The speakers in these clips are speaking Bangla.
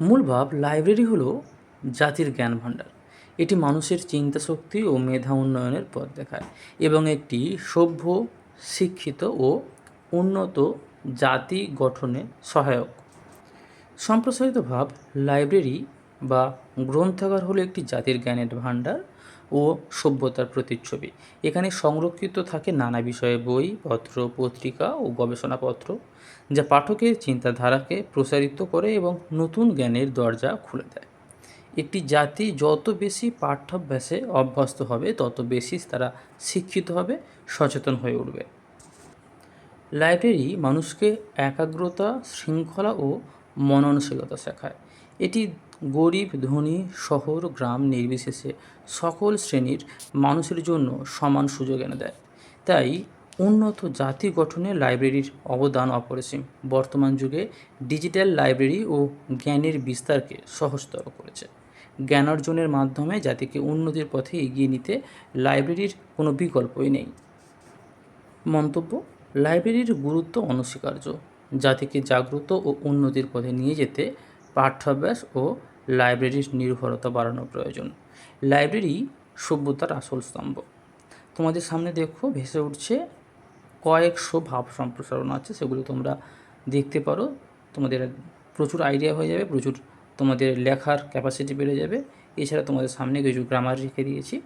মূল ভাব লাইব্রেরি হলো জাতির জ্ঞান ভাণ্ডার। এটি মানুষের চিন্তা শক্তি ও মেধা উন্নয়নের পথ দেখায় এবং একটি সভ্য, শিক্ষিত ও উন্নত জাতি গঠনে সহায়ক। সম্প্রসারিত ভাব লাইব্রেরি বা গ্রন্থাগার হলো একটি জাতির জ্ঞানের ভাণ্ডার ও সভ্যতার প্রতিচ্ছবি। এখানে সংরক্ষিত থাকে নানা বিষয়ে বই, পত্র, পত্রিকা ও গবেষণাপত্র, যা পাঠকের চিন্তাধারাকে প্রসারিত করে এবং নতুন জ্ঞানের দরজা খুলে দেয়। একটি জাতি যত বেশি পাঠ্যাভ্যাসে অভ্যস্ত হবে, তত বেশি তারা শিক্ষিত হবে, সচেতন হয়ে উঠবে। লাইব্রেরি মানুষকে একাগ্রতা, শৃঙ্খলা ও মননশীলতা শেখায়। এটি গরিব, ধনী, শহর, গ্রাম নির্বিশেষে সকল শ্রেণির মানুষের জন্য সমান সুযোগ এনে দেয়। তাই উন্নত জাতি গঠনে লাইব্রেরির অবদান অপরিসীম। বর্তমান যুগে ডিজিটাল লাইব্রেরি ও জ্ঞানের বিস্তারকে সহজতর করেছে। জ্ঞান অর্জনের মাধ্যমে জাতিকে উন্নতির পথে এগিয়ে নিতে লাইব্রেরির কোনো বিকল্পই নেই। মন্তব্য, লাইব্রেরির গুরুত্ব অনস্বীকার্য। জাতিকে জাগ্রত ও উন্নতির পথে নিয়ে যেতে পাঠ্যাভ্যাস ও লাইব্রেরির নির্ভরতা বাড়ানো প্রয়োজন। লাইব্রেরি সভ্যতার আসল স্তম্ভ। তোমাদের সামনে দেখো ভেসে উঠছে কয়েকশো ভাব সম্প্রসারণ আছে, সেগুলো তোমরা দেখতে পারো। তোমাদের প্রচুর আইডিয়া হয়ে যাবে, প্রচুর তোমাদের লেখার ক্যাপাসিটি বেড়ে যাবে। এছাড়া তোমাদের সামনে কিছু গ্রামার রেখে দিয়েছি।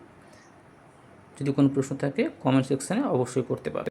যদি কোনো প্রশ্ন থাকে কমেন্ট সেকশানে অবশ্যই করতে পারবে।